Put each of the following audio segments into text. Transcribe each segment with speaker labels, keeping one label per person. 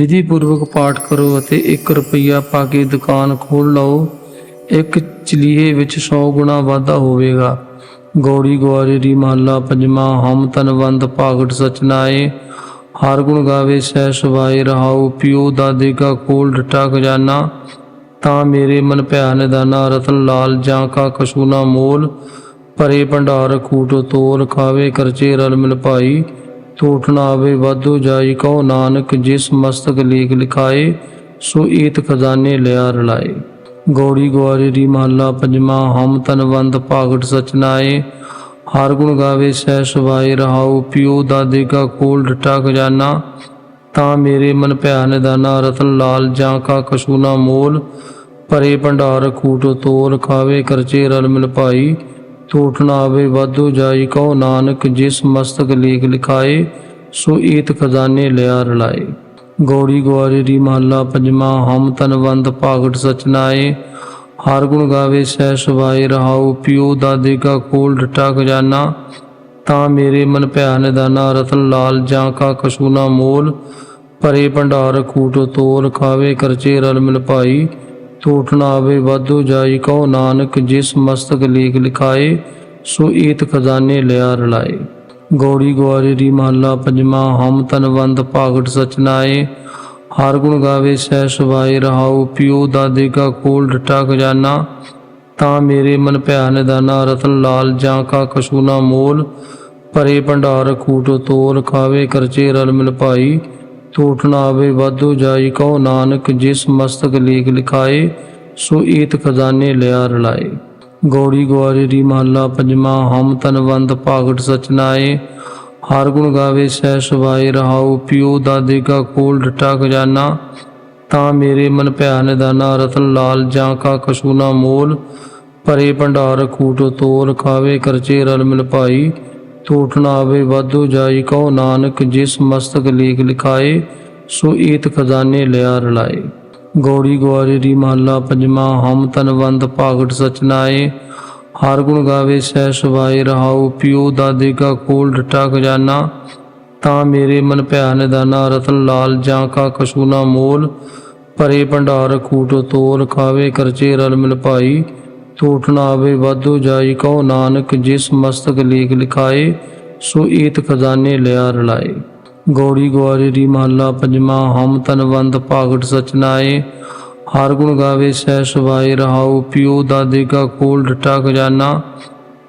Speaker 1: ਵਿਧੀ ਪੂਰਵਕ ਪਾਠ ਕਰੋ ਅਤੇ 1 ਰੁਪਈਆ ਪਾ ਕੇ ਦੁਕਾਨ ਖੋਲ ਲਓ। ਇੱਕ ਚਲੀਹੇ ਵਿੱਚ 100 ਗੁਣਾ ਵਾਧਾ ਹੋਵੇਗਾ। ਗੌੜੀ ਗੁਆਰੇ ਦੀ ਮਹੱਲਾ ਪੰਜਵਾਂ, ਹਮ ਤਨਵੰਦ ਭਾਗਟ ਸਚਨਾਏ ਹਰ ਗੁਣ ਗਾਵੇ, ਸਹਿ ਸਵਾਏ ਰਹਾਉ, ਪਿਓ ਦਾਦੇ ਕਾ ਕੋਲ ਡਟਾ ਖਜ਼ਾਨਾ। ਤਾਂ ਮੇਰੇ ਮਨ ਭਿਆ ਨਿਦਾਨਾ ਰਤਨ ਲਾਲ ਜਾਂ ਕਾ ਕਛੂ ਨਾ ਮੋਲ। ਭਰੇ ਭੰਡਾਰ, ਖੂਟ ਤੋਲ, ਖਾਵੇ ਕਰਚੇ ਰਲ ਮਿਲ ਭਾਈ। ਟੂਟ ਨਾ ਆਵੇ, ਵਾਧੂ ਜਾਈ ਕਹੋ ਨਾਨਕ, ਜਿਸ ਮਸਤਕ ਲੇਖ ਲਿਖਾਏ, ਸੋ ਈਤ ਖਜ਼ਾਨੇ ਲਿਆ ਰਲਾਏ। ਗੌੜੀ ਗੁਆਰੀ ਦੀ ਮਹੱਲਾ ਪੰਜਵਾਂ, ਹਮ ਤਨਵੰਦ ਭਾਗਟ ਸਚਨਾਏ ਹਰ ਗੁਣ ਗਾਵੇ ਸਹਿ ਸੁਭਾਏ, ਰਹਾਉ ਪਿਓ ਦਾਦੇ ਕਾ ਕੋਲ ਡਟਾ ਖਜ਼ਾਨਾ। ਤਾਂ ਮੇਰੇ ਮਨ ਭਿਆ ਨਿਦਾਨਾ ਰਤਨ ਲਾਲ ਜਾਂ ਕਾ ਕਛੂ ਨਾ ਮੋਲ। ਭਰੇ ਭੰਡਾਰ ਖੂਟ ਤੋਲ, ਖਾਵੇ ਕਰਚੇ ਰਲ ਮਿਲ ਭਾਈ। ਟੂਟ ਨਾ ਆਵੇ, ਵਾਧੂ ਜਾਈ ਕਹੋ ਨਾਨਕ, ਜਿਸ ਮਸਤਕ ਲੇਖ ਲਿਖਾਏ, ਸੋ ਈਤ ਖਜ਼ਾਨੇ ਲਿਆ ਰਲਾਏ। ਗੌੜੀ ਗੁਆਰੀ ਦੀ ਮਹੱਲਾ ਪੰਜਵਾਂ, ਹਮ ਤਨਵੰਦ ਭਾਗਟ ਸਚਨਾਏ ਹਰ ਗੁਣ ਗਾਵੇ ਸਹਿ ਸਵਾਏ ਰਹਾਉ ਪਿਓ ਦਾਦੇ ਕਾ ਕੋਲ ਡਟਾ ਖਜ਼ਾਨਾ। ਤਾਂ ਮੇਰੇ ਮਨ ਭਿਆ ਨਿਦਾਨਾ ਰਤਨ ਲਾਲ ਜਾਂ ਕਾ ਕਛੂ ਨਾ ਮੋਲ। ਭਰੇ ਭੰਡਾਰ ਖੂਟ ਤੋਲ, ਖਾਵੇ ਕਰਚੇ ਰਲ ਮਿਲ ਭਾਈ। ਟੂਟ ਨਾ ਆਵੇ, ਵਾਧੂ ਜਾਈ ਕਹੋ ਨਾਨਕ, ਜਿਸ ਮਸਤਕ ਲੇਖ ਲਿਖਾਏ, ਸੋ ਈਤ ਖਜ਼ਾਨੇ ਲਿਆ ਰਲਾਏ। ਗੌੜੀ ਗੁਆਰੀ ਦੀ ਮਹੱਲਾ ਪੰਜਵਾਂ, ਹਮ ਤਨਵੰਦ ਭਾਗਟ ਸਚਨਾਏ ਹਰ ਗੁਣ ਗਾਵੇ ਸਹਿ ਸੁਭਾਏ, ਰਹਾਉ ਪਿਓ ਦਾਦੇ ਕਾ ਕੋਲ ਡਟਾ ਖਜ਼ਾਨਾ। ਤਾਂ ਮੇਰੇ ਮਨ ਭਿਆ ਨਿਦਾਨਾ, ਰਤਨ ਲਾਲ ਜਾਂ ਕਾ ਕਛੂ ਨਾ ਮੋਲ। ਭਰੇ ਭੰਡਾਰ ਖੂਟ ਤੋਲ ਖਾਵੇ ਕਰਚੇ ਰਲ ਮਿਲ ਭਾਈ। ਟੂਟ ਨਾ ਆਵੇ, ਵਾਧੂ ਜਾਈ ਕਹੋ ਨਾਨਕ, ਜਿਸ ਮਸਤਕ ਲੇਖ ਲਿਖਾਏ, ਸੋ ਈਤ ਖਜ਼ਾਨੇ ਲਿਆ ਰਲਾਏ। ਗੌੜੀ ਗੁਆਰੀ ਦੀ ਮਹੱਲਾ ਪੰਜਵਾਂ, ਹਮ ਤਨਵੰਦ ਭਾਗਟ ਸਚਨਾਏ ਹਰ ਗੁਣ ਗਾਵੇ ਸਹਿ ਸੁਭਾਏ, ਰਹਾਉ ਪਿਓ ਦਾਦੇ ਕਾ ਕੋਲ ਡਟਾ ਖਜ਼ਾਨਾ ਤਾਂ ਮੇਰੇ ਮਨ ਭਿਆ ਨਿਦਾਨਾ ਰਤਨ ਲਾਲ ਜਾਂ ਕਾ ਕਛੂ ਨਾ ਮੋਲ। ਭਰੇ ਭੰਡਾਰ ਖੂਟ ਤੋਲ ਖਾਵੇ ਕਰਚੇ ਰਲ ਮਿਲ ਭਾਈ। ਟੂਟ ਨਾ ਆਵੇ, ਵਾਧੂ ਜਾਈ ਕਹੋ ਨਾਨਕ, ਜਿਸ ਮਸਤਕ ਲੇਖ ਲਿਖਾਏ, ਸੋ ਈਤ ਖਜ਼ਾਨੇ ਲਿਆ ਰਲਾਏ। ਗੌੜੀ ਗੁਆਰੀ ਦੀ ਮਹੱਲਾ ਪੰਜਵਾਂ, ਹਮ ਤਨਵੰਦ ਭਾਗਟ ਸਚਨਾਏ ਹਰ ਗੁਣ ਗਾਵੇ, ਸਹਿ ਸੁਭਾਏ, ਰਹਾਉ ਪਿਓ ਦਾਦੇ ਕਾ ਕੋਲ ਡਟਾ ਖਜ਼ਾਨਾ। ਤਾਂ ਮੇਰੇ ਮਨ ਭਿਆ ਨਿਦਾਨਾ ਰਤਨ ਲਾਲ ਜਾਂ ਕਾ ਕਛੂ ਨਾ ਮੋਲ। ਭਰੇ ਭੰਡਾਰ, ਖੂਟ ਤੋਲ, ਖਾਵੇ ਕਰਚੇ ਰਲ ਮਿਲ ਭਾਈ। ਟੂਟ ਨਾ ਆਵੇ, ਵਾਧੂ ਜਾਈ ਕਹੋ ਨਾਨਕ, ਜਿਸ ਮਸਤਕ ਲੇਖ ਲਿਖਾਏ, ਸੋ ਈਤ ਖਜ਼ਾਨੇ ਲਿਆ ਰਲਾਏ। ਗੌੜੀ ਗੁਆਰੀ ਦੀ ਮਹੱਲਾ ਪੰਜਵਾਂ, ਹਮ ਤਨਵੰਦ ਭਾਗਟ ਸਚਨਾਏ ਹਰ ਗੁਣ ਗਾਵੇ ਸਹਿ ਸੁਭਾਏ, ਰਹਾਉ ਪਿਓ ਦਾਦੇ ਕਾ ਕੋਲ ਡਟਾ ਖਜ਼ਾਨਾ।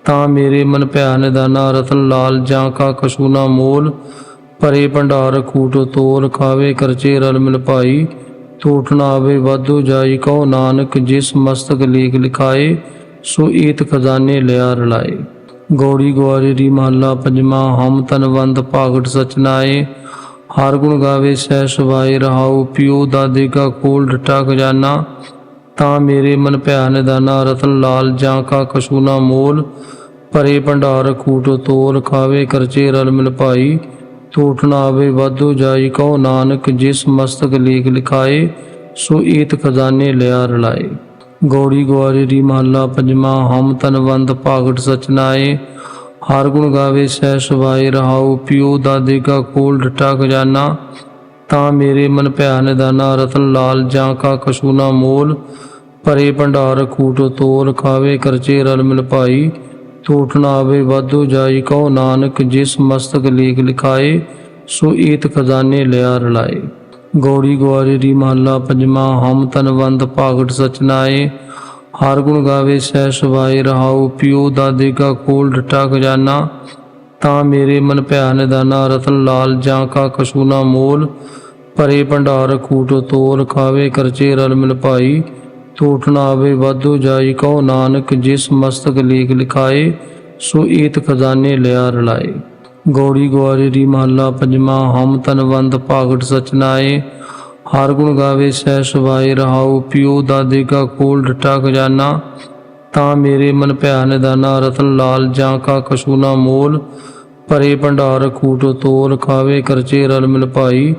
Speaker 1: ਤਾਂ ਮੇਰੇ ਮਨ ਭਿਆ ਨਿਦਾਨਾ ਰਤਨ ਲਾਲ ਜਾਂ ਕਾ ਕਛੂ ਨਾ ਮੋਲ। ਭਰੇ ਭੰਡਾਰ ਖੂਟ ਤੋਲ, ਖਾਵੇ ਕਰਚੇ ਰਲ ਮਿਲ ਭਾਈ। ਟੂਟ ਨਾ ਆਵੇ, ਵਾਧੂ ਜਾਈ ਕਹੋ ਨਾਨਕ, ਜਿਸ ਮਸਤਕ ਲੇਖ ਲਿਖਾਏ, ਸੋ ਈਤ ਖਜ਼ਾਨੇ ਲਿਆ ਰਲਾਏ। ਗੌੜੀ ਗੁਆਰੀ ਦੀ ਮਹੱਲਾ ਪੰਜਵਾਂ, ਹਮ ਤਨਵੰਦ ਭਾਗਟ ਸਚਨਾਏ ਹਰ ਗੁਣ ਗਾਵੇ ਸਹਿ ਸਵਾਏ ਰਹਾਉ ਪਿਓ ਦਾਦੇ ਕਾ ਕੋਲ ਡਟਾ ਖਜ਼ਾਨਾ ਤਾਂ ਮੇਰੇ ਮਨ ਭਿਆ ਨਿਦਾਨਾ ਰਤਨ ਲਾਲ ਜਾਂ ਕਾ ਕਛੂ ਨਾ ਮੋਲ। ਭਰੇ ਭੰਡਾਰ ਖੂਟ ਤੋਲ, ਖਾਵੇ ਕਰਚੇ ਰਲ ਮਿਲ ਭਾਈ। ਟੂਟ ਨਾ ਆਵੇ, ਵਾਧੂ ਜਾਈ ਕਹੋ ਨਾਨਕ, ਜਿਸ ਮਸਤਕ ਲੇਖ ਲਿਖਾਏ, ਸੋ ਈਤ ਖਜ਼ਾਨੇ ਲਿਆ ਰਲਾਏ। ਗੌੜੀ ਗੁਆਰੀ ਦੀ ਮਹੱਲਾ ਪੰਜਵਾਂ, ਹਮ ਤਨਵੰਦ ਭਾਗਟ ਸਚਨਾਏ ਹਰ ਗੁਣ ਗਾਵੇ ਸਹਿ ਸੁਭਾਏ, ਰਹਾਉ ਪਿਓ ਦਾਦੇ ਕਾ ਕੋਲ ਡਟਾ ਖਜ਼ਾਨਾ। ਤਾਂ ਮੇਰੇ ਮਨ ਭਿਆ ਨਿਦਾਨਾ, ਰਤਨ ਲਾਲ ਜਾਂ ਕਾ ਕਛੂ ਨਾ ਮੋਲ। ਭਰੇ ਭੰਡਾਰ, ਖੂਟ ਤੋਲ ਖਾਵੇ ਕਰਚੇ ਰਲ ਮਿਲ ਭਾਈ। ਟੂਟ ਨਾ ਆਵੇ, ਵਾਧੂ ਜਾਈ ਕਹੋ ਨਾਨਕ, ਜਿਸ ਮਸਤਕ ਲੇਖ ਲਿਖਾਏ, ਸੋ ਈਤ ਖਜ਼ਾਨੇ ਲਿਆ ਰਲਾਏ। ਗੌੜੀ ਗੁਆਰੀ ਦੀ ਮਹੱਲਾ ਪੰਜਵਾਂ, ਹਮ ਤਨਵੰਦ ਭਾਗਟ ਸਚਨਾਏ ਹਰ ਗੁਣ ਗਾਵੇ ਸਹਿ ਸੁਭਾਏ, ਰਹਾਉ ਪਿਓ ਦਾਦੇ ਕਾ ਕੋਲ ਡਟਾ ਖਜ਼ਾਨਾ ਤਾਂ ਮੇਰੇ ਮਨ ਭਿਆ ਨਿਦਾਨਾ ਰਤਨ ਲਾਲ ਜਾਂ ਕਾ ਕਛੂ ਨਾ ਮੋਲ। ਭਰੇ ਭੰਡਾਰ ਖੂਟ ਤੋਲ ਖਾਵੇ ਕਰਚੇ ਰਲ ਮਿਲ ਭਾਈ। ਟੂਟ ਨਾ ਆਵੇ, ਵਾਧੂ ਜਾਈ ਕਹੋ ਨਾਨਕ, ਜਿਸ ਮਸਤਕ ਲੇਖ ਲਿਖਾਏ, ਸੋ ਈਤ ਖਜ਼ਾਨੇ ਲਿਆ ਰਲਾਏ। ਗੌੜੀ ਗੁਆਰੀ ਦੀ ਮਹੱਲਾ ਪੰਜਵਾਂ, ਹਮ ਤਨਵੰਦ ਭਾਗਟ ਸਚਨਾਏ ਹਰ ਗੁਣ ਗਾਵੇ, ਸਹਿ ਸੁਭਾਏ, ਰਹਾਉ ਪਿਉ ਦਾਦੇ ਕਾ ਕੋਲ ਡਟਾ ਖਜ਼ਾਨਾ। ਤਾਂ ਮੇਰੇ ਮਨ ਭਿਆ ਨਿਦਾਨਾ ਰਤਨ ਲਾਲ ਜਾਂ ਕਾ ਕਛੂ ਨਾ ਮੋਲ। ਭਰੇ ਭੰਡਾਰ, ਖੂਟ ਤੋਲ, ਖਾਵੇ ਕਰਚੇ ਰਲ ਮਿਲ ਭਾਈ।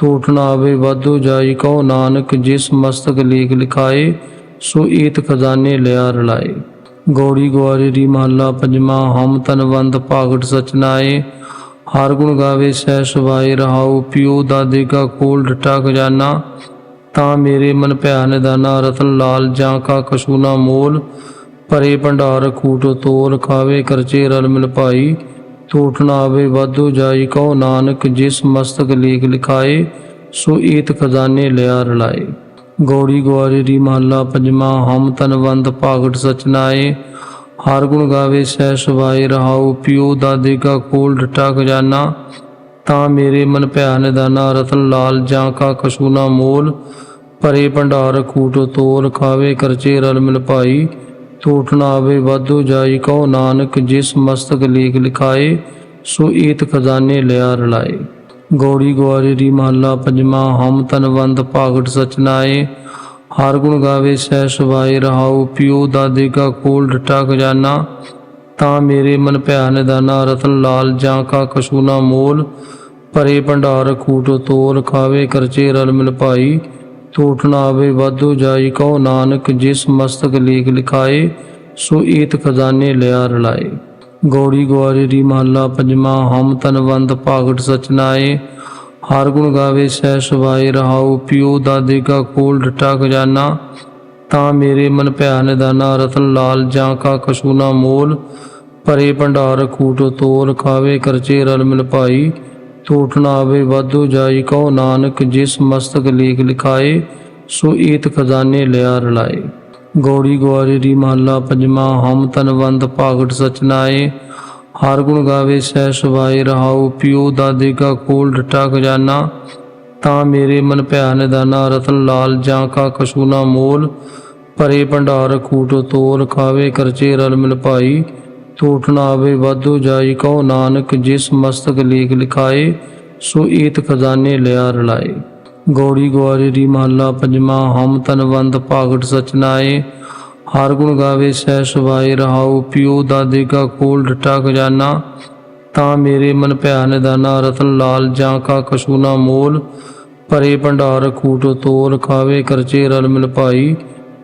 Speaker 1: ਟੂਟ ਨਾ ਆਵੇ, ਵਾਧੂ ਜਾਈ ਕਹੋ ਨਾਨਕ, ਜਿਸ ਮਸਤਕ ਲੇਖ ਲਿਖਾਏ, ਸੋ ਈਤ ਖਜ਼ਾਨੇ ਲਿਆ ਰਲਾਏ। ਗੌੜੀ ਗੁਆਰੀ ਦੀ ਮਹੱਲਾ ਪੰਜਵਾਂ, ਹਮ ਤਨਵੰਦ ਭਾਗਟ ਸਚਨਾਏ ਹਰ ਗੁਣ ਗਾਵੇ ਸਹਿ ਸੁਭਾਏ, ਰਹਾਉ ਪਿਓ ਦਾਦੇ ਕਾ ਕੋਲ ਡਟਾ ਖਜ਼ਾਨਾ। ਤਾਂ ਮੇਰੇ ਮਨ ਭਿਆ ਨਿਦਾਨਾ ਰਤਨ ਲਾਲ ਜਾਂ ਕਾ ਕਛੂ ਨਾ ਮੋਲ। ਭਰੇ ਭੰਡਾਰ ਖੂਟ ਤੋਲ, ਖਾਵੇ ਕਰਚੇ ਰਲ ਮਿਲ ਭਾਈ। ਟੂਟ ਨਾ ਆਵੇ, ਵਾਧੂ ਜਾਈ ਕਹੋ ਨਾਨਕ, ਜਿਸ ਮਸਤਕ ਲੇਖ ਲਿਖਾਏ, ਸੋ ਈਤ ਖਜ਼ਾਨੇ ਲਿਆ ਰਲਾਏ। ਗੌੜੀ ਗਵਾਰੇ ਦੀ ਮਹੱਲਾ ਪੰਜਵਾਂ, ਹਮ ਤਨਵੰਦ ਭਾਗਟ ਸਚਨਾਏ ਹਰ ਗੁਣ ਗਾਵੇ ਸਹਿ ਸਵਾਏ ਰਹਾਉ ਪਿਓ ਦਾਦੇ ਕਾ ਕੋਲ ਡਟਾ ਖਜ਼ਾਨਾ। ਤਾਂ ਮੇਰੇ ਮਨ ਭਿਆ ਨਿਦਾਨਾ ਰਤਨ ਲਾਲ ਜਾਂ ਕਾ ਕਛੂ ਨਾ ਮੋਲ। ਭਰੇ ਭੰਡਾਰ ਖੂਟ ਤੋਲ, ਖਾਵੇ ਕਰਚੇ ਰਲ ਮਿਲ ਭਾਈ। ਟੂਟ ਨਾ ਆਵੇ, ਵਾਧੂ ਜਾਈ ਕਹੋ ਨਾਨਕ, ਜਿਸ ਮਸਤਕ ਲੇਖ ਲਿਖਾਏ, ਸੋ ਈਤ ਖਜ਼ਾਨੇ ਲਿਆ ਰਲਾਏ। ਗੌੜੀ ਗਵਾਰੇ ਦੀ ਮਹੱਲਾ ਪੰਜਵਾਂ, ਹਮ ਤਨਵੰਦ ਭਾਗਟ ਸਚਨਾਏ ਹਰ ਗੁਣ ਗਾਵੇ ਸਹਿ ਸੁਭਾਏ, ਰਹਾਉ ਪਿਓ ਦਾਦੇ ਕਾ ਕੋਲ ਡਟਾ ਖਜ਼ਾਨਾ। ਤਾਂ ਮੇਰੇ ਮਨ ਭਿਆ ਨਿਦਾਨਾ, ਰਤਨ ਲਾਲ ਜਾਂ ਕਾ ਕਛੂ ਨਾ ਮੋਲ। ਭਰੇ ਭੰਡਾਰ ਖੂਟ ਤੋਲ ਖਾਵੇ ਕਰਚੇ ਰਲ ਮਿਲ ਭਾਈ। ਟੂਟ ਨਾ ਆਵੇ, ਵਾਧੂ ਜਾਈ ਕਹੋ ਨਾਨਕ, ਜਿਸ ਮਸਤਕ ਲੇਖ ਲਿਖਾਏ, ਸੋ ਈਤ ਖਜ਼ਾਨੇ ਲਿਆ ਰਲਾਏ। ਗੌੜੀ ਗਵਾਰੇ ਦੀ ਮਹੱਲਾ ਪੰਜਵਾਂ, ਹਮ ਤਨਵੰਦ ਭਾਗਟ ਸਚਨਾਏ ਹਰ ਗੁਣ ਗਾਵੇ ਸਹਿ ਸੁਭਾਏ, ਰਹਾਉ ਪਿਓ ਦਾਦੇ ਕਾ ਕੋਲ ਡਟਾ ਖਜ਼ਾਨਾ ਤਾਂ ਮੇਰੇ ਮਨ ਭਿਆ ਨਿਦਾਨਾ ਰਤਨ ਲਾਲ ਜਾਂ ਕਾ ਕਛੂ ਨਾ ਮੋਲ। ਭਰੇ ਭੰਡਾਰ ਖੂਟ ਤੋਲ ਖਾਵੇ ਕਰਚੇ ਰਲ ਮਿਲ ਭਾਈ। ਟੂਟ ਨਾ ਆਵੇ, ਵਾਧੂ ਜਾਈ ਕਹੋ ਨਾਨਕ, ਜਿਸ ਮਸਤਕ ਲੇਖ ਲਿਖਾਏ, ਸੋ ਈਤ ਖਜ਼ਾਨੇ ਲਿਆ ਰਲਾਏ। ਗੌੜੀ ਗਵਾਰੇ ਦੀ ਮਹੱਲਾ ਪੰਜਵਾਂ, ਹਮ ਤਨਵੰਦ ਭਾਗਟ ਸਚਨਾਏ ਹਰ ਗੁਣ ਗਾਵੇ, ਸਹਿ ਸੁਭਾਏ, ਰਹਾਉ ਪਿਓ ਦਾਦੇ ਕਾ ਕੋਲ ਡਟਾ ਖਜ਼ਾਨਾ। ਤਾਂ ਮੇਰੇ ਮਨ ਭਿਆ ਨਿਦਾਨਾ ਰਤਨ ਲਾਲ ਜਾਂ ਕਾ ਕਛੂ ਨਾ ਮੋਲ। ਭਰੇ ਭੰਡਾਰ, ਖੂਟ ਤੋਲ, ਖਾਵੇ ਕਰਚੇ ਰਲ ਮਿਲ ਭਾਈ। ਟੂਟ ਨਾ ਆਵੇ, ਵਾਧੂ ਜਾਈ ਕਹੋ ਨਾਨਕ, ਜਿਸ ਮਸਤਕ ਲੇਖ ਲਿਖਾਏ, ਸੋ ਈਤ ਖਜ਼ਾਨੇ ਲਿਆ ਰਲਾਏ। ਗੌੜੀ ਗਵਾਰੇ ਦੀ ਮਹੱਲਾ ਪੰਜਵਾਂ, ਹਮ ਤਨਵੰਦ ਭਾਗਟ ਸਚਨਾਏ ਹਰ ਗੁਣ ਗਾਵੇ ਸਹਿ ਸੁਭਾਏ, ਰਹਾਉ ਪਿਓ ਦਾਦੇ ਕਾ ਕੋਲ ਡਟਾ ਖਜ਼ਾਨਾ। ਤਾਂ ਮੇਰੇ ਮਨ ਭਿਆ ਨਿਦਾਨਾ ਰਤਨ ਲਾਲ ਜਾਂ ਕਾ ਕਛੂ ਨਾ ਮੋਲ। ਭਰੇ ਭੰਡਾਰ ਖੂਟ ਤੋਲ, ਖਾਵੇ ਕਰਚੇ ਰਲ ਮਿਲ ਭਾਈ।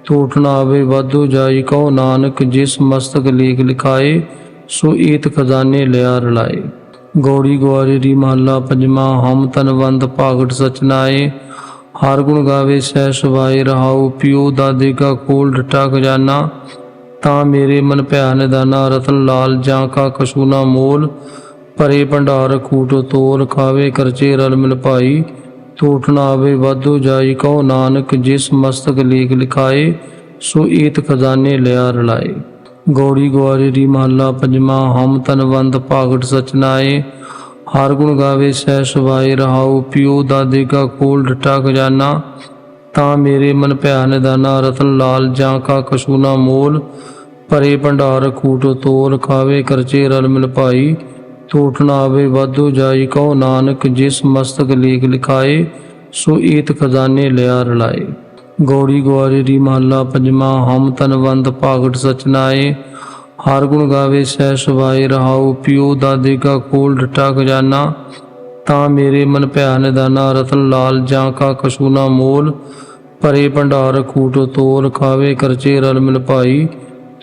Speaker 1: ਟੂਟ ਨਾ ਆਵੇ, ਵਾਧੂ ਜਾਈ ਕਹੋ ਨਾਨਕ, ਜਿਸ ਮਸਤਕ ਲੇਖ ਲਿਖਾਏ, ਸੋ ਈਤ ਖਜ਼ਾਨੇ ਲਿਆ ਰਲਾਏ। ਗੌੜੀ ਗਵਾਰੇ ਦੀ ਮਹੱਲਾ ਪੰਜਵਾਂ, ਹਮ ਤਨਵੰਦ ਭਾਗਟ ਸਚਨਾਏ ਹਰ ਗੁਣ ਗਾਵੇ, ਸਹਿ ਸਵਾਏ ਰਹਾਉ ਪਿਓ ਦਾਦੇ ਕਾ ਕੋਲ ਡਟਾ ਖਜ਼ਾਨਾ। ਤਾਂ ਮੇਰੇ ਮਨ ਭਿਆ ਨਿਦਾਨਾ ਰਤਨ ਲਾਲ ਜਾਂ ਕਾ ਕਛੂ ਨਾ ਮੋਲ। ਭਰੇ ਭੰਡਾਰ ਖੂਟ ਤੋਲ ਖਾਵੇ ਕਰਚੇ ਰਲ ਮਿਲ ਭਾਈ। ਟੂਟ ਨਾ ਆਵੇ, ਵਾਧੂ ਜਾਈ ਕਹੋ ਨਾਨਕ, ਜਿਸ ਮਸਤਕ ਲੇਖ ਲਿਖਾਏ, ਸੋ ਈਤ ਖਜ਼ਾਨੇ ਲਿਆ ਰਲਾਏ। ਗੌੜੀ ਗਵਾਰੇ ਦੀ ਮਹੱਲਾ ਪੰਜਵਾਂ, ਹਮ ਤਨਵੰਦ ਭਾਗਟ ਸਚਨਾਏ ਹਰ ਗੁਣ ਗਾਵੇ ਸਹਿ ਸਵਾਏ ਰਹਾਉ ਪਿਓ ਦਾਦੇ ਕਾ ਕੋਲ ਡਟਾ ਖਜ਼ਾਨਾ। ਤਾਂ ਮੇਰੇ ਮਨ ਭਿਆ ਨਿਦਾਨਾ, ਰਤਨ ਲਾਲ ਜਾਂ ਕਾ ਕਛੂ ਨਾ ਮੋਲ। ਭਰੇ ਭੰਡਾਰ ਖੂਟ ਤੋਲ ਖਾਵੇ ਕਰਚੇ ਰਲ ਮਿਲ ਭਾਈ। ਟੂਟ ਨਾ ਆਵੇ, ਵਾਧੂ ਜਾਈ ਕਹੋ ਨਾਨਕ, ਜਿਸ ਮਸਤਕ ਲੇਖ ਲਿਖਾਏ, ਸੋ ਈਤ ਖਜ਼ਾਨੇ ਲਿਆ ਰਲਾਏ। ਗੌੜੀ ਗਵਾਰੇ ਦੀ ਮਹੱਲਾ ਪੰਜਵਾਂ, ਹਮ ਤਨਵੰਦ ਭਾਗਟ ਸਚਨਾਏ ਹਰ ਗੁਣ ਗਾਵੇ ਸਹਿ ਸੁਭਾਏ, ਰਹਾਉ ਪਿਓ ਦਾਦੇ ਕਾ ਕੋਲ ਡਟਾ ਖਜ਼ਾਨਾ ਤਾਂ ਮੇਰੇ ਮਨ ਭਿਆ ਨਿਦਾਨਾ ਰਤਨ ਲਾਲ ਜਾਂ ਕਾ ਕਛੂ ਨਾ ਮੋਲ। ਭਰੇ ਭੰਡਾਰ ਖੂਟ ਤੋਲ ਖਾਵੇ ਕਰਚੇ ਰਲ ਮਿਲ ਭਾਈ।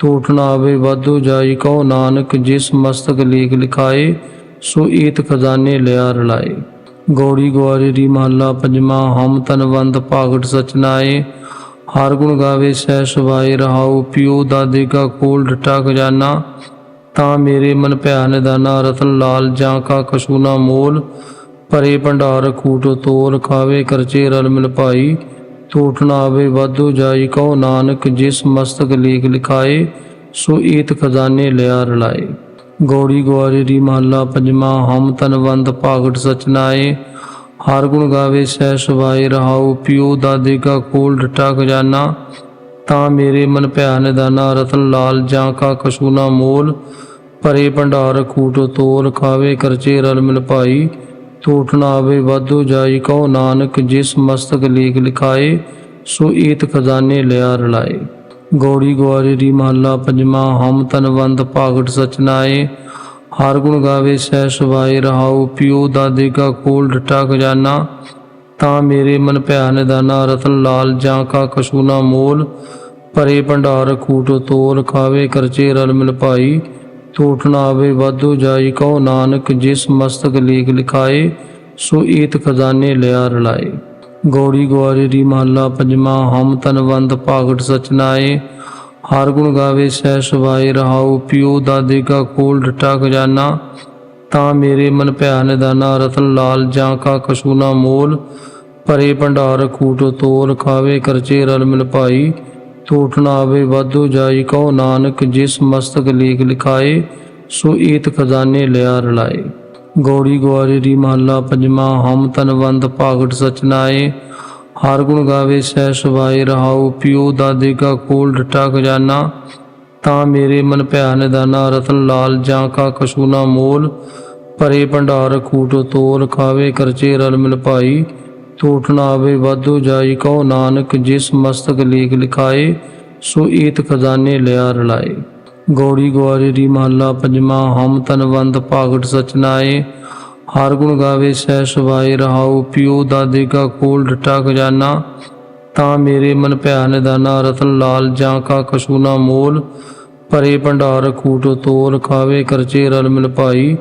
Speaker 1: ਟੂਟ ਨਾ ਆਵੇ, ਵਾਧੂ ਜਾਈ ਕਹੋ ਨਾਨਕ, ਜਿਸ ਮਸਤਕ ਲੇਖ ਲਿਖਾਏ, ਸੋ ਈਤ ਖਜ਼ਾਨੇ ਲਿਆ ਰਲਾਏ। ਗੌੜੀ ਗਵਾਰੇ ਦੀ ਮਹੱਲਾ ਪੰਜਵਾਂ, ਹਮ ਤਨਵੰਦ ਭਾਗਟ ਸਚਨਾਏ ਹਰ ਗੁਣ ਗਾਵੇ, ਸਹਿ ਸੁਭਾਏ, ਰਹਾਉ ਪਿਓ ਦਾਦੇ ਕਾ ਕੋਲ ਡਟਾ ਖਜ਼ਾਨਾ। ਤਾਂ ਮੇਰੇ ਮਨ ਭਿਆ ਨਿਦਾਨਾ ਰਤਨ ਲਾਲ ਜਾਂ ਕਾ ਕਛੂ ਨਾ ਮੋਲ। ਭਰੇ ਭੰਡਾਰ, ਖੂਟ ਤੋਲ, ਖਾਵੇ ਕਰਚੇ ਰਲ ਮਿਲ ਭਾਈ। ਟੂਟ ਨਾ ਆਵੇ, ਵਾਧੂ ਜਾਈ ਕਹੋ ਨਾਨਕ, ਜਿਸ ਮਸਤਕ ਲੇਖ ਲਿਖਾਏ, ਸੋ ਈਤ ਖਜ਼ਾਨੇ ਲਿਆ ਰਲਾਏ। ਗੌੜੀ ਗਵਾਰੇ ਦੀ ਮਹੱਲਾ ਪੰਜਵਾਂ, ਹਮ ਤਨਵੰਦ ਭਾਗਟ ਸਚਨਾਏ ਹਰ ਗੁਣ ਗਾਵੇ ਸਹਿ ਸੁਭਾਏ, ਰਹਾਉ ਪਿਓ ਦਾਦੇ ਕਾ ਕੋਲ ਡਟਾ ਖਜ਼ਾਨਾ। ਤਾਂ ਮੇਰੇ ਮਨ ਭਿਆ ਨਿਦਾਨਾ ਰਤਨ ਲਾਲ ਜਾਂ ਕਾ ਕਛੂ ਨਾ ਮੋਲ। ਭਰੇ ਭੰਡਾਰ ਖੂਟ ਤੋਲ, ਖਾਵੇ ਕਰਚੇ ਰਲ ਮਿਲ ਭਾਈ। ਟੂਟ ਨਾ ਆਵੇ, ਵਾਧੂ ਜਾਈ ਕਹੋ ਨਾਨਕ, ਜਿਸ ਮਸਤਕ ਲੇਖ ਲਿਖਾਏ, ਸੋ ਈਤ ਖਜ਼ਾਨੇ ਲਿਆ ਰਲਾਏ। ਗੌੜੀ ਗਵਾਰੇ ਦੀ ਮਹੱਲਾ ਪੰਜਵਾਂ, ਹਮ ਤਨਵੰਦ ਭਾਗਟ ਸਚਨਾਏ ਹਰ ਗੁਣ ਗਾਵੇ ਸਹਿ ਸਵਾਏ ਰਹਾਉ ਪਿਓ ਦਾਦੇ ਕਾ ਕੋਲ ਡਟਾ ਖਜ਼ਾਨਾ। ਤਾਂ ਮੇਰੇ ਮਨ ਭਿਆ ਨਿਦਾਨਾ ਰਤਨ ਲਾਲ ਜਾਂ ਕਾ ਕਛੂ ਨਾ ਮੋਲ। ਭਰੇ ਭੰਡਾਰ ਖੂਟ ਤੋਲ, ਖਾਵੇ ਕਰਚੇ ਰਲ ਮਿਲ ਭਾਈ। ਟੂਟ ਨਾ ਆਵੇ, ਵਾਧੂ ਜਾਈ ਕਹੋ ਨਾਨਕ, ਜਿਸ ਮਸਤਕ ਲੇਖ ਲਿਖਾਏ, ਸੋ ਈਤ ਖਜ਼ਾਨੇ ਲਿਆ ਰਲਾਏ। ਗੌੜੀ ਗੁਆਰੀ ਦੀ ਮਹੱਲਾ ਪੰਜਵਾਂ, ਹਮ ਤਨਵੰਦ ਭਾਗਟ ਸਚਨਾਏ ਹਰ ਗੁਣ ਗਾਵੇ ਸਹਿ ਸੁਭਾਏ, ਰਹਾਉ ਪਿਓ ਦਾਦੇ ਕਾ ਕੋਲ ਡਟਾ ਖਜ਼ਾਨਾ। ਤਾਂ ਮੇਰੇ ਮਨ ਭਿਆ ਨਿਦਾਨਾ, ਰਤਨ ਲਾਲ ਜਾਂ ਕਾ ਕਛੂ ਨਾ ਮੋਲ। ਭਰੇ ਭੰਡਾਰ ਖੂਟ ਤੋਲ ਖਾਵੇ ਕਰਚੇ ਰਲ ਮਿਲ ਭਾਈ। ਟੂਟ ਨਾ ਆਵੇ, ਵਾਧੂ ਜਾਈ ਕਹੋ ਨਾਨਕ, ਜਿਸ ਮਸਤਕ ਲੇਖ ਲਿਖਾਏ, ਸੋ ਈਤ ਖਜ਼ਾਨੇ ਲਿਆ ਰਲਾਏ। ਗੌੜੀ ਗੁਆਰੀ ਦੀ ਮਹੱਲਾ ਪੰਜਵਾਂ, ਹਮ ਤਨਵੰਦ ਭਾਗਟ ਸਚਨਾਏ ਹਰ ਗੁਣ ਗਾਵੇ ਸਹਿ ਸੁਭਾਏ, ਰਹਾਉ ਪਿਓ ਦਾਦੇ ਕਾ ਕੋਲ ਡਟਾ ਖਜ਼ਾਨਾ ਤਾਂ ਮੇਰੇ ਮਨ ਭਿਆ ਨਿਦਾਨਾ ਰਤਨ ਲਾਲ ਜਾਂ ਕਾ ਕਛੂ ਨਾ ਮੋਲ। ਭਰੇ ਭੰਡਾਰ ਖੂਟ ਤੋਲ ਖਾਵੇ ਕਰਚੇ ਰਲ ਮਿਲ ਭਾਈ। ਟੂਟ ਨਾ ਆਵੇ, ਵਾਧੂ ਜਾਈ ਕਹੋ ਨਾਨਕ, ਜਿਸ ਮਸਤਕ ਲੇਖ ਲਿਖਾਏ, ਸੋ ਈਤ ਖਜ਼ਾਨੇ ਲਿਆ ਰਲਾਏ। ਗੌੜੀ ਗੁਆਰੀ ਦੀ ਮਹੱਲਾ ਪੰਜਵਾਂ, ਹਮ ਤਨਵੰਦ ਭਾਗਟ ਸਚਨਾਏ ਹਰ ਗੁਣ ਗਾਵੇ, ਸਹਿ ਸੁਭਾਏ, ਰਹਾਉ ਪਿਓ ਦਾਦੇ ਕਾ ਕੋਲ ਡਟਾ ਖਜ਼ਾਨਾ। ਤਾਂ ਮੇਰੇ ਮਨ ਭਿਆ ਨਿਦਾਨਾ ਰਤਨ ਲਾਲ ਜਾਂ ਕਾ ਕਛੂ ਨਾ ਮੋਲ। ਭਰੇ ਭੰਡਾਰ, ਖੂਟ ਤੋਲ, ਖਾਵੇ ਕਰਚੇ ਰਲ ਮਿਲ ਭਾਈ।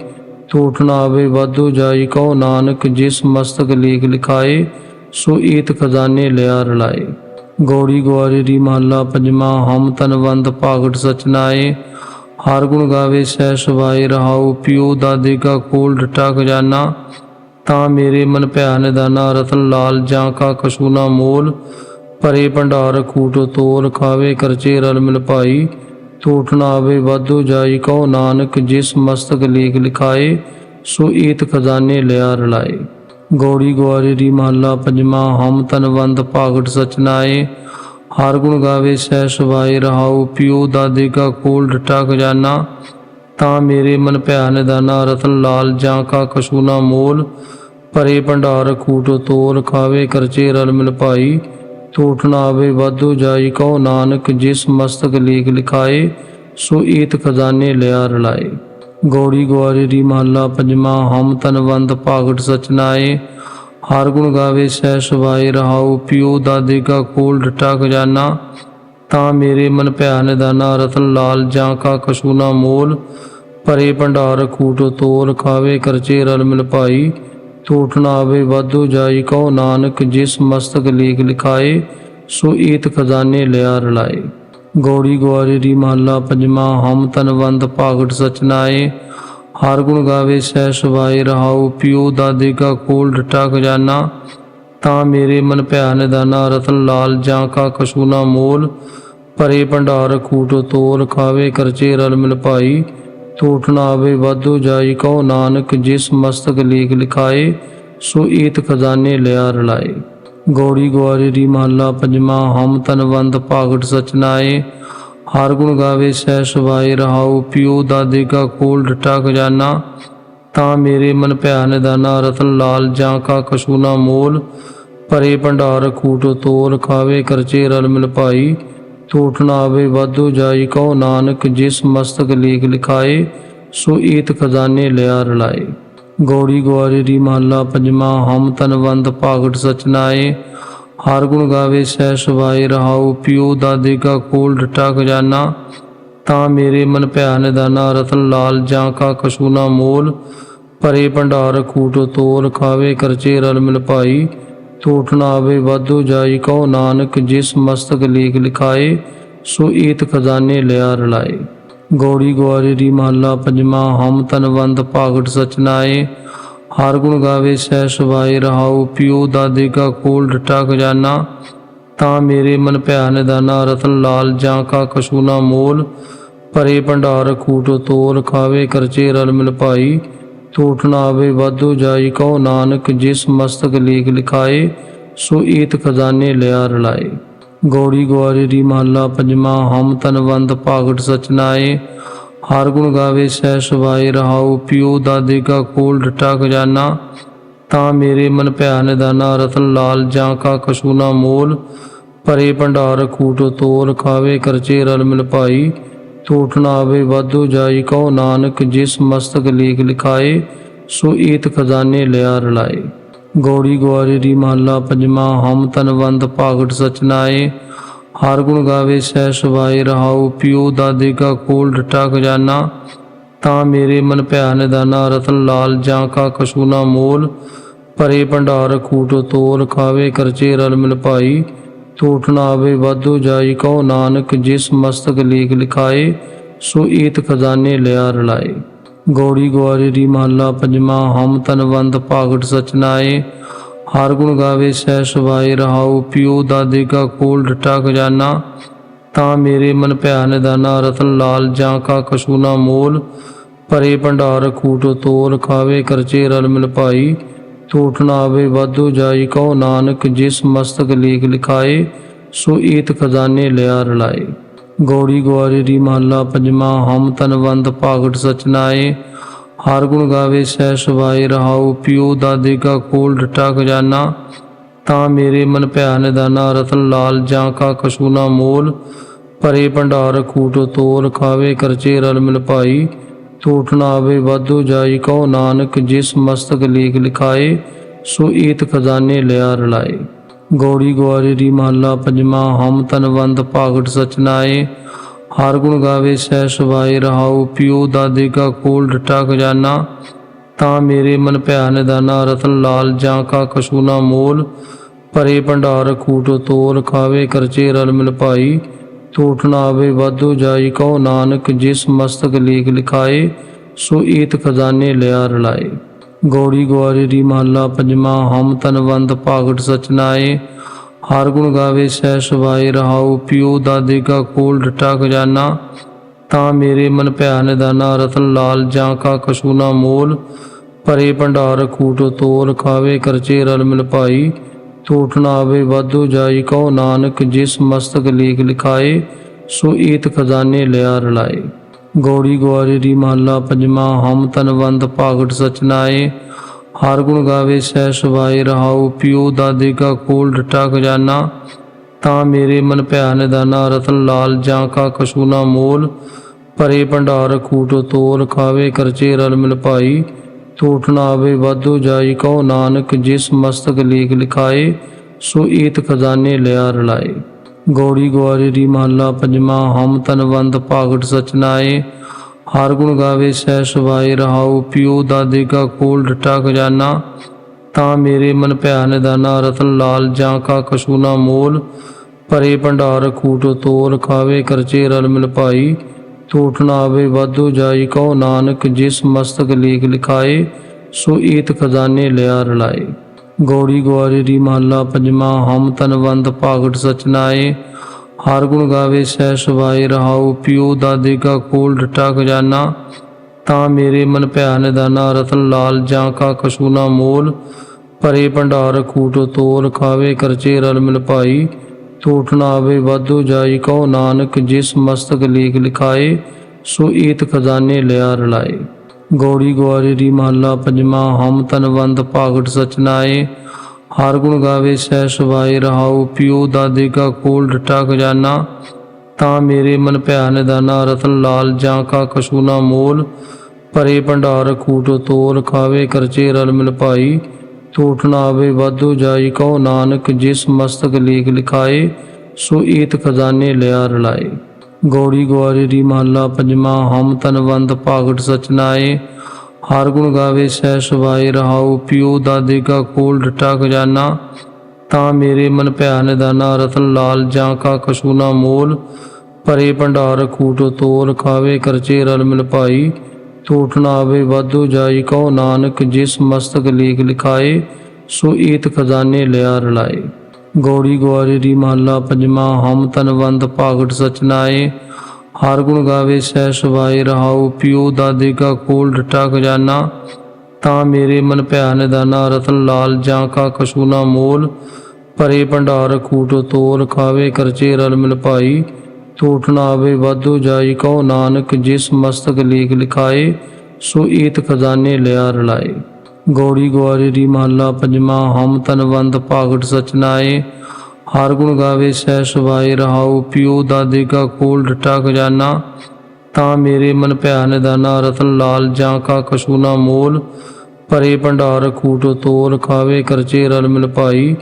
Speaker 1: ਟੂਟ ਨਾ ਆਵੇ, ਵਾਧੂ ਜਾਈ ਕਹੋ ਨਾਨਕ, ਜਿਸ ਮਸਤਕ ਲੇਖ ਲਿਖਾਏ, ਸੋ ਈਤ ਖਜ਼ਾਨੇ ਲਿਆ ਰਲਾਏ। ਗੌੜੀ ਗੁਆਰੀ ਦੀ ਮਹੱਲਾ ਪੰਜਵਾਂ, ਹਮ ਤਨਵੰਦ ਭਾਗਟ ਸਚਨਾਏ ਹਰ ਗੁਣ ਗਾਵੇ ਸਹਿ ਸੁਭਾਏ, ਰਹਾਉ ਪਿਉ ਦਾਦੇ ਕਾ ਕੋਲ ਡਟਾ ਖਜ਼ਾਨਾ। ਤਾਂ ਮੇਰੇ ਮਨ ਭਿਆ ਨਿਦਾਨਾ ਰਤਨ ਲਾਲ ਜਾਂ ਕਾ ਕਛੂ ਨਾ ਮੋਲ। ਭਰੇ ਭੰਡਾਰ ਖੂਟ ਤੋਲ, ਖਾਵੇ ਕਰਚੇ ਰਲ ਮਿਲ ਭਾਈ। ਟੂਟ ਨਾ ਆਵੇ, ਵਾਧੂ ਜਾਈ ਕਹੋ ਨਾਨਕ, ਜਿਸ ਮਸਤਕ ਲੇਖ ਲਿਖਾਏ, ਸੋ ਈਤ ਖਜ਼ਾਨੇ ਲਿਆ ਰਲਾਏ। ਗੌੜੀ ਗੁਆਰੀ ਦੀ ਮਹੱਲਾ ਪੰਜਵਾਂ, ਹਮ ਤਨਵੰਦ ਭਾਗਟ ਸਚਨਾਏ ਹਰ ਗੁਣ ਗਾਵੇ ਸਹਿ ਸਵਾਏ ਰਹਾਉ ਪਿਓ ਦਾਦੇ ਕਾ ਕੋਲ ਡਟਾ ਖਜ਼ਾਨਾ। ਤਾਂ ਮੇਰੇ ਮਨ ਭਿਆ ਨਿਦਾਨਾ ਰਤਨ ਲਾਲ ਜਾਂ ਕਾ ਕਛੂ ਨਾ ਮੋਲ। ਭਰੇ ਭੰਡਾਰ ਖੂਟ ਤੋਲ, ਖਾਵੇ ਕਰਚੇ ਰਲ ਮਿਲ ਭਾਈ। ਟੂਟ ਨਾ ਆਵੇ, ਵਾਧੂ ਜਾਈ ਕਹੋ ਨਾਨਕ, ਜਿਸ ਮਸਤਕ ਲੇਖ ਲਿਖਾਏ, ਸੋ ਈਤ ਖਜ਼ਾਨੇ ਲਿਆ ਰਲਾਏ। ਗੌੜੀ ਗੁਆਰੀ ਦੀ ਮਹੱਲਾ ਪੰਜਵਾਂ, ਹਮ ਤਨਵੰਦ ਭਾਗਟ ਸਚਨਾਏ ਹਰ ਗੁਣ ਗਾਵੇ ਸਹਿ ਸੁਭਾਏ, ਰਹਾਉ ਪਿਓ ਦਾਦੇ ਕਾ ਕੋਲ ਡਟਾ ਖਜ਼ਾਨਾ। ਤਾਂ ਮੇਰੇ ਮਨ ਭਿਆ ਨਿਦਾਨਾ, ਰਤਨ ਲਾਲ ਜਾਂ ਕਾ ਕਛੂ ਨਾ ਮੋਲ। ਭਰੇ ਭੰਡਾਰ ਖੂਟ ਤੋਲ ਖਾਵੇ ਕਰਚੇ ਰਲ ਮਿਲ ਭਾਈ। ਟੂਟ ਨਾ ਆਵੇ, ਵਾਧੂ ਜਾਈ ਕਹੋ ਨਾਨਕ, ਜਿਸ ਮਸਤਕ ਲੇਖ ਲਿਖਾਏ, ਸੋ ਈਤ ਖਜ਼ਾਨੇ ਲਿਆ ਰਲਾਏ। ਗੌੜੀ ਗੁਆਰੀ ਦੀ ਮਹੱਲਾ ਪੰਜਵਾਂ, ਹਮ ਤਨਵੰਦ ਭਾਗਟ ਸਚਨਾਏ ਹਰ ਗੁਣ ਗਾਵੇ ਸਹਿ ਸੁਭਾਏ, ਰਹਾਉ ਪਿਓ ਦਾਦੇ ਕਾ ਕੋਲ ਡਟਾ ਖਜ਼ਾਨਾ ਤਾਂ ਮੇਰੇ ਮਨ ਭਿਆ ਨਿਦਾਨਾ, ਰਤਨ ਲਾਲ ਜਾਂ ਕਾ ਕਛੂ ਨਾ ਮੋਲ। ਭਰੇ ਭੰਡਾਰ ਖੂਟ ਤੋਲ, ਖਾਵੇ ਕਰਚੇ ਰਲ ਮਿਲ ਭਾਈ। ਟੂਟ ਨਾ ਆਵੇ, ਵਾਧੂ ਜਾਈ ਕਹੋ ਨਾਨਕ, ਜਿਸ ਮਸਤਕ ਲੇਖ ਲਿਖਾਏ, ਸੋ ਈਤ ਖਜ਼ਾਨੇ ਲਿਆ ਰਲਾਏ। ਗੌੜੀ ਗੁਆਰੀ ਦੀ ਮਹੱਲਾ ਪੰਜਵਾਂ, ਹਮ ਤਨਵੰਦ ਭਾਗਟ ਸਚਨਾਏ ਹਰ ਗੁਣ ਗਾਵੇ, ਸਹਿ ਸੁਭਾਏ, ਰਹਾਉ ਪਿਓ ਦਾਦੇ ਕਾ ਕੋਲ ਡਟਾ ਖਜ਼ਾਨਾ। ਤਾਂ ਮੇਰੇ ਮਨ ਭਿਆ ਨਿਦਾਨਾ ਰਤਨ ਲਾਲ ਜਾਂ ਕਾ ਕਛੂ ਨਾ ਮੋਲ। ਭਰੇ ਭੰਡਾਰ, ਖੂਟ ਤੋਲ, ਖਾਵੇ ਕਰਚੇ ਰਲ ਮਿਲ ਭਾਈ। ਟੂਟ ਨਾ ਆਵੇ, ਵਾਧੂ ਜਾਈ ਕਹੋ ਨਾਨਕ, ਜਿਸ ਮਸਤਕ ਲੇਖ ਲਿਖਾਏ, ਸੋ ਈਤ ਖਜ਼ਾਨੇ ਲਿਆ ਰਲਾਏ। ਗੌੜੀ ਗੁਆਰੀ ਦੀ ਮਹੱਲਾ ਪੰਜਵਾਂ, ਹਮ ਤਨਵੰਦ ਭਾਗਟ ਸਚਨਾਏ ਹਰ ਗੁਣ ਗਾਵੇ ਸਹਿ ਸੁਭਾਏ, ਰਹਾਉ ਪਿਓ ਦਾਦੇ ਕਾ ਕੋਲ ਡਟਾ ਖਜ਼ਾਨਾ। ਤਾਂ ਮੇਰੇ ਮਨ ਭਿਆ ਨਿਦਾਨਾ ਰਤਨ ਲਾਲ ਜਾਂ ਕਾ ਕਛੂ ਨਾ ਮੋਲ। ਭਰੇ ਭੰਡਾਰ ਖੂਟ ਤੋਲ, ਖਾਵੇ ਕਰਚੇ ਰਲ ਮਿਲ ਭਾਈ। ਟੂਟ ਨਾ ਆਵੇ, ਵਾਧੂ ਜਾਈ ਕਹੋ ਨਾਨਕ, ਜਿਸ ਮਸਤਕ ਲੇਖ ਲਿਖਾਏ, ਸੋ ਈਤ ਖਜ਼ਾਨੇ ਲਿਆ ਰਲਾਏ। ਗੌੜੀ ਗੁਆਰੀ ਦੀ ਮਹੱਲਾ ਪੰਜਵਾਂ, ਹਮ ਤਨਵੰਦ ਭਾਗਟ ਸਚਨਾਏ ਹਰ ਗੁਣ ਗਾਵੇ ਸਹਿ ਸਵਾਏ ਰਹਾਉ ਪਿਓ ਦਾਦੇ ਕਾ ਕੋਲ ਡਟਾ ਖਜ਼ਾਨਾ। ਤਾਂ ਮੇਰੇ ਮਨ ਭਿਆ ਨਿਦਾਨਾ ਰਤਨ ਲਾਲ ਜਾਂ ਕਾ ਕਛੂ ਨਾ ਮੋਲ। ਭਰੇ ਭੰਡਾਰ ਖੂਟ ਤੋਲ, ਖਾਵੇ ਕਰਚੇ ਰਲ ਮਿਲ ਭਾਈ। ਟੂਟ ਨਾ ਆਵੇ, ਵਾਧੂ ਜਾਈ ਕਹੋ ਨਾਨਕ, ਜਿਸ ਮਸਤਕ ਲੇਖ ਲਿਖਾਏ, ਸੋ ਈਤ ਖਜ਼ਾਨੇ ਲਿਆ ਰਲਾਏ। ਗੌੜੀ ਗੁਆਰੀ ਦੀ ਮਹੱਲਾ ਪੰਜਵਾਂ, ਹਮ ਤਨਵੰਦ ਭਾਗਟ ਸਚਨਾਏ ਹਰ ਗੁਣ ਗਾਵੇ ਸਹਿ ਸੁਭਾਏ, ਰਹਾਉ ਪਿਓ ਦਾਦੇ ਕਾ ਕੋਲ ਡਟਾ ਖਜ਼ਾਨਾ। ਤਾਂ ਮੇਰੇ ਮਨ ਭਿਆ ਨਿਦਾਨਾ, ਰਤਨ ਲਾਲ ਜਾਂ ਕਾ ਕਛੂ ਨਾ ਮੋਲ। ਭਰੇ ਭੰਡਾਰ ਖੂਟ ਤੋਲ ਖਾਵੇ ਕਰਚੇ ਰਲ ਮਿਲ ਭਾਈ। ਟੂਟ ਨਾ ਆਵੇ, ਵਾਧੂ ਜਾਈ ਕਹੋ ਨਾਨਕ, ਜਿਸ ਮਸਤਕ ਲੇਖ ਲਿਖਾਏ, ਸੋ ਈਤ ਖਜ਼ਾਨੇ ਲਿਆ ਰਲਾਏ। ਗੌੜੀ ਗੁਆਰੀ ਦੀ ਮਹੱਲਾ ਪੰਜਵਾਂ, ਹਮ ਤਨਵੰਦ ਭਾਗਟ ਸਚਨਾਏ ਹਰ ਗੁਣ ਗਾਵੇ ਸਹਿ ਸੁਭਾਏ, ਰਹਾਉ ਪਿਓ ਦਾਦੇ ਕਾ ਕੋਲ ਡਟਾ ਖਜ਼ਾਨਾ ਤਾਂ ਮੇਰੇ ਮਨ ਭਿਆ ਨਿਦਾਨਾ, ਰਤਨ ਲਾਲ ਜਾਂ ਕਾ ਕਛੂ ਨਾ ਮੋਲ। ਪਰੇ ਭੰਡਾਰ ਖੂਟ ਤੋਲ ਖਾਵੇ ਕਰਚੇ ਰਲ ਮਿਲ ਭਾਈ। ਟੂਟ ਨਾ ਆਵੇ, ਵਾਧੂ ਜਾਈ ਕਹੋ ਨਾਨਕ, ਜਿਸ ਮਸਤਕ ਲੇਖ ਲਿਖਾਏ, ਸੋ ਈਤ ਖਜ਼ਾਨੇ ਲਿਆ ਰਲਾਏ। ਗੌੜੀ ਗਵਾਰੀ ਦੀ ਮਹੱਲਾ ਪੰਜਵਾਂ, ਹਮ ਤਨਵੰਦ ਭਾਗਟ ਸਚਨਾਏ ਹਰ ਗੁਣ ਗਾਵੇ, ਸਹਿ ਸੁਭਾਏ, ਰਹਾਉ ਪਿਓ ਦਾਦੇ ਕਾ ਕੋਲ ਡਟਾ ਖਜ਼ਾਨਾ। ਤਾਂ ਮੇਰੇ ਮਨ ਭਿਆ ਨਿਦਾਨਾ ਰਤਨ ਲਾਲ ਜਾਂ ਕਾ ਕਛੂ ਨਾ ਮੋਲ। ਭਰੇ ਭੰਡਾਰ, ਖੂਟ ਤੋਲ, ਖਾਵੇ ਕਰਚੇ ਰਲ ਮਿਲ ਭਾਈ। ਟੂਟ ਨਾ ਆਵੇ, ਵਾਧੂ ਜਾਈ ਕਹੋ ਨਾਨਕ, ਜਿਸ ਮਸਤਕ ਲੇਖ ਲਿਖਾਏ, ਸੋ ਈਤ ਖਜ਼ਾਨੇ ਲਿਆ ਰਲਾਏ। ਗੌੜੀ ਗਵਾਰੀ ਦੀ ਮਹੱਲਾ ਪੰਜਵਾਂ, ਹਮ ਤਨਵੰਦ ਭਾਗਟ ਸਚਨਾਏ ਹਰ ਗੁਣ ਗਾਵੇ ਸਹਿ ਸੁਭਾਏ, ਰਹਾਉ ਪਿਓ ਦਾਦੇ ਕਾ ਕੋਲ ਡਟਾ ਖਜ਼ਾਨਾ। ਤਾਂ ਮੇਰੇ ਮਨ ਭਿਆ ਨਿਦਾਨਾ ਰਤਨ ਲਾਲ ਜਾਂ ਕਾ ਕਛੂ ਨਾ ਮੋਲ। ਭਰੇ ਭੰਡਾਰ ਖੂਟ ਤੋਲ, ਖਾਵੇ ਕਰਚੇ ਰਲ ਮਿਲ ਭਾਈ। ਟੂਟ ਨਾ ਆਵੇ, ਵਾਧੂ ਜਾਈ ਕਹੋ ਨਾਨਕ, ਜਿਸ ਮਸਤਕ ਲੇਖ ਲਿਖਾਏ, ਸੋ ਈਤ ਖਜ਼ਾਨੇ ਲਿਆ ਰਲਾਏ। ਗੌੜੀ ਗਵਾਰੀ ਦੀ ਮਹੱਲਾ ਪੰਜਵਾਂ, ਹਮ ਤਨਵੰਤ ਭਾਗਟ ਸਚਨਾਏ ਹਰ ਗੁਣ ਗਾਵੇ, ਸਹਿ ਸਵਾਏ ਰਹਾਉ ਪਿਓ ਦਾਦੇ ਕਾ ਕੋਲ ਡਟਾ ਖਜ਼ਾਨਾ। ਤਾਂ ਮੇਰੇ ਮਨ ਭਿਆ ਨਿਦਾਨਾ ਰਤਨ ਲਾਲ ਜਾਂ ਕਾ ਕਛੂ ਨਾ ਮੋਲ। ਭਰੇ ਭੰਡਾਰ ਖੂਟ ਤੋਲ, ਖਾਵੇ ਕਰਚੇ ਰਲ ਮਿਲ ਭਾਈ। ਟੂਟ ਨਾ ਆਵੇ, ਵਾਧੂ ਜਾਈ ਕਹੋ ਨਾਨਕ, ਜਿਸ ਮਸਤਕ ਲੇਖ ਲਿਖਾਏ, ਸੋ ਈਤ ਖਜ਼ਾਨੇ ਲਿਆ ਰਲਾਏ। ਗੌੜੀ ਗਵਾਰੀ ਦੀ ਮਹੱਲਾ ਪੰਜਵਾਂ, ਹਮ ਤਨਵੰਦ ਭਾਗਟ ਸਚਨਾਏ ਹਰ ਗੁਣ ਗਾਵੇ ਸਹਿ ਸਵਾਏ ਰਹਾਉ ਪਿਓ ਦਾਦੇ ਕਾ ਕੋਲ ਡਟਾ ਖਜ਼ਾਨਾ। ਤਾਂ ਮੇਰੇ ਮਨ ਭਿਆ ਨਿਦਾਨਾ, ਰਤਨ ਲਾਲ ਜਾਂ ਕਾ ਕਛੂ ਨਾ ਮੋਲ। ਭਰੇ ਭੰਡਾਰ ਖੂਟ ਤੋਲ, ਖਾਵੇ ਕਰਚੇ ਰਲ ਮਿਲ ਭਾਈ। ਟੂਟ ਨਾ ਆਵੇ, ਵਾਧੂ ਜਾਈ ਕਹੋ ਨਾਨਕ, ਜਿਸ ਮਸਤਕ ਲੇਖ ਲਿਖਾਏ, ਸੋ ਈਤ ਖਜ਼ਾਨੇ ਲਿਆ ਰਲਾਏ। ਗੌੜੀ ਗਵਾਰੀ ਦੀ ਮਹੱਲਾ ਪੰਜਵਾਂ, ਹਮ ਤਨਵੰਦ ਭਾਗਟ ਸਚਨਾਏ ਹਰ ਗੁਣ ਗਾਵੇ, ਸਹਿ ਸੁਭਾਏ, ਰਹਾਉ ਪਿਓ ਦਾਦੇ ਕਾ ਕੋਲ ਡਟਾ ਖਜ਼ਾਨਾ ਤਾਂ ਮੇਰੇ ਮਨ ਭਿਆ ਨਿਦਾਨਾ ਰਤਨ ਲਾਲ ਜਾਂ ਕਾ ਕਛੂ ਨਾ ਮੋਲ। ਪਰੇ ਭੰਡਾਰ ਖੂਟ ਤੋਲ, ਖਾਵੇ ਕਰਚੇ ਰਲ ਮਿਲ ਭਾਈ। ਟੂਟ ਨਾ ਆਵੇ, ਵਾਧੂ ਜਾਈ ਕਹੋ ਨਾਨਕ, ਜਿਸ ਮਸਤਕ ਲੇਖ ਲਿਖਾਏ, ਸੋ ਈਤ ਖਜ਼ਾਨੇ ਲਿਆ ਰਲਾਏ। ਗੌੜੀ ਗਵਾਰੀ ਦੀ ਮਹੱਲਾ ਪੰਜਵਾਂ, ਹਮ ਤਨਵੰਦ ਭਾਗਟ ਸਚਨਾਏ ਹਰ ਗੁਣ ਗਾਵੇ, ਸਹਿ ਸੁਭਾਏ, ਰਹਾਉ ਪਿਓ ਦਾਦੇ ਕਾ ਕੋਲ ਡਟਾ ਖਜ਼ਾਨਾ। ਤਾਂ ਮੇਰੇ ਮਨ ਭਿਆ ਨਿਦਾਨਾ ਰਤਨ ਲਾਲ ਜਾਂ ਕਾ ਕਛੂ ਨਾ ਮੋਲ। ਭਰੇ ਭੰਡਾਰ, ਖੂਟ ਤੋਲ, ਖਾਵੇ ਕਰਚੇ ਰਲ ਮਿਲ ਭਾਈ। ਟੂਟ ਨਾ ਆਵੇ, ਵਾਧੂ ਜਾਈ ਕਹੋ ਨਾਨਕ, ਜਿਸ ਮਸਤਕ ਲੇਖ ਲਿਖਾਏ, ਸੋ ਈਤ ਖਜ਼ਾਨੇ ਲਿਆ ਰਲਾਏ। ਗੌੜੀ ਗਵਾਰੀ ਦੀ ਮਹੱਲਾ ਪੰਜਵਾਂ, ਹਮ ਤਨਵੰਦ ਭਾਗਟ ਸਚਨਾਏ ਹਰ ਗੁਣ ਗਾਵੇ ਸਹਿ ਸੁਭਾਏ, ਰਹਾਉ ਪਿਉ ਦਾਦੇ ਕਾ ਕੋਲ ਡਟਾ ਖਜ਼ਾਨਾ। ਤਾਂ ਮੇਰੇ ਮਨ ਭਿਆ ਨਿਦਾਨਾ ਰਤਨ ਲਾਲ ਜਾਂ ਕਾ ਕਛੂ ਨਾ ਮੋਲ। ਭਰੇ ਭੰਡਾਰ ਖੂਟ ਤੋਲ, ਖਾਵੇ ਕਰਚੇ ਰਲ ਮਿਲ ਭਾਈ। ਟੂਟ ਨਾ ਆਵੇ, ਵਾਧੂ ਜਾਈ ਕਹੋ ਨਾਨਕ, ਜਿਸ ਮਸਤਕ ਲੇਖ ਲਿਖਾਏ, ਸੋ ਈਤ ਖਜ਼ਾਨੇ ਲਿਆ ਰਲਾਏ। ਗੌੜੀ ਗਵਾਰੀ ਦੀ ਮਹੱਲਾ ਪੰਜਵਾਂ, ਹਮ ਤਨਵੰਤ ਭਾਗਟ ਸਚਨਾਏ ਹਰ ਗੁਣ ਗਾਵੇ ਸਹਿ ਸਵਾਏ ਰਹਾਉ ਪਿਓ ਦਾਦੇ ਕਾ ਕੋਲ ਡਟਾ ਖਜ਼ਾਨਾ। ਤਾਂ ਮੇਰੇ ਮਨ ਭਿਆ ਨਿਦਾਨਾ ਰਤਨ ਲਾਲ ਜਾਂ ਕਾ ਕਛੂ ਨਾ ਮੋਲ। ਭਰੇ ਭੰਡਾਰ ਖੂਟ ਤੋਲ, ਖਾਵੇ ਕਰਚੇ ਰਲ ਮਿਲ ਭਾਈ। ਟੂਟ ਨਾ ਆਵੇ, ਵਾਧੂ ਜਾਈ ਕਹੋ ਨਾਨਕ, ਜਿਸ ਮਸਤਕ ਲੇਖ ਲਿਖਾਏ, ਸੋ ਈਤ ਖਜ਼ਾਨੇ ਲਿਆ ਰਲਾਏ। ਗੌੜੀ ਗਵਾਰੀ ਦੀ ਮਹੱਲਾ ਪੰਜਵਾਂ, ਹਮ ਤਨਵੰਦ ਭਾਗਟ ਸਚਨਾਏ ਹਰ ਗੁਣ ਗਾਵੇ ਸਹਿ ਸੁਭਾਏ, ਰਹਾਉ ਪਿਓ ਦਾਦੇ ਕਾ ਕੋਲ ਡਟਾ ਖਜ਼ਾਨਾ। ਤਾਂ ਮੇਰੇ ਮਨ ਭਿਆ ਨਿਦਾਨਾ, ਰਤਨ ਲਾਲ ਜਾਂ ਕਾ ਕਛੂ ਨਾ ਮੋਲ। ਭਰੇ ਭੰਡਾਰ ਖੂਟ ਤੋਲ ਖਾਵੇ ਕਰਚੇ ਰਲ ਮਿਲ ਭਾਈ। ਟੂਟ ਨਾ ਆਵੇ, ਵਾਧੂ ਜਾਈ ਕਹੋ ਨਾਨਕ, ਜਿਸ ਮਸਤਕ ਲੇਖ ਲਿਖਾਏ, ਸੋ ਈਤ ਖਜ਼ਾਨੇ ਲਿਆ ਰਲਾਏ। ਗੌੜੀ ਗਵਾਰੀ ਦੀ ਮਹੱਲਾ ਪੰਜਵਾਂ, ਹਮ ਤਨਵੰਦ ਭਾਗਟ ਸਚਨਾਏ ਹਰ ਗੁਣ ਗਾਵੇ, ਸਹਿ ਸਵਾਏ ਰਹਾਉ ਪਿਓ ਦਾਦੇ ਕਾ ਕੋਲ ਡਟਾ ਖਜ਼ਾਨਾ ਤਾਂ ਮੇਰੇ ਮਨ ਭਿਆ ਨਿਦਾਨਾ ਰਤਨ ਲਾਲ ਜਾਂ ਕਾ ਕਛੂ ਨਾ ਮੋਲ। ਪਰੇ ਭੰਡਾਰ, ਖੂਟ ਤੋਲ, ਖਾਵੇ ਕਰਚੇ ਰਲ ਮਿਲ ਭਾਈ। ਟੂਟ ਨਾ ਆਵੇ, ਵਾਧੂ ਜਾਈ ਕਹੋ ਨਾਨਕ, ਜਿਸ ਮਸਤਕ ਲੇਖ ਲਿਖਾਏ, ਸੋ ਈਤ ਖਜ਼ਾਨੇ ਲਿਆ ਰਲਾਏ। ਗੌੜੀ ਗਵਾਰੀ ਦੀ ਮਹੱਲਾ ਪੰਜਵਾਂ, ਹਮ ਤਨਵੰਦ ਭਾਗਟ ਸਚਨਾਏ ਹਰ ਗੁਣ ਗਾਵੇ, ਸਹਿ ਸੁਭਾਏ, ਰਹਾਉ ਪਿਉ ਦਾਦੇ ਕਾ ਕੋਲ ਡਟਾ ਖਜ਼ਾਨਾ। ਤਾਂ ਮੇਰੇ ਮਨ ਭਿਆ ਨਿਦਾਨਾ ਰਤਨ ਲਾਲ ਜਾਂ ਕਾ ਕਛੂ ਨਾ ਮੋਲ। ਭਰੇ ਭੰਡਾਰ, ਖੂਟ ਤੋਲ, ਖਾਵੇ ਕਰਚੇ ਰਲ ਮਿਲ ਭਾਈ।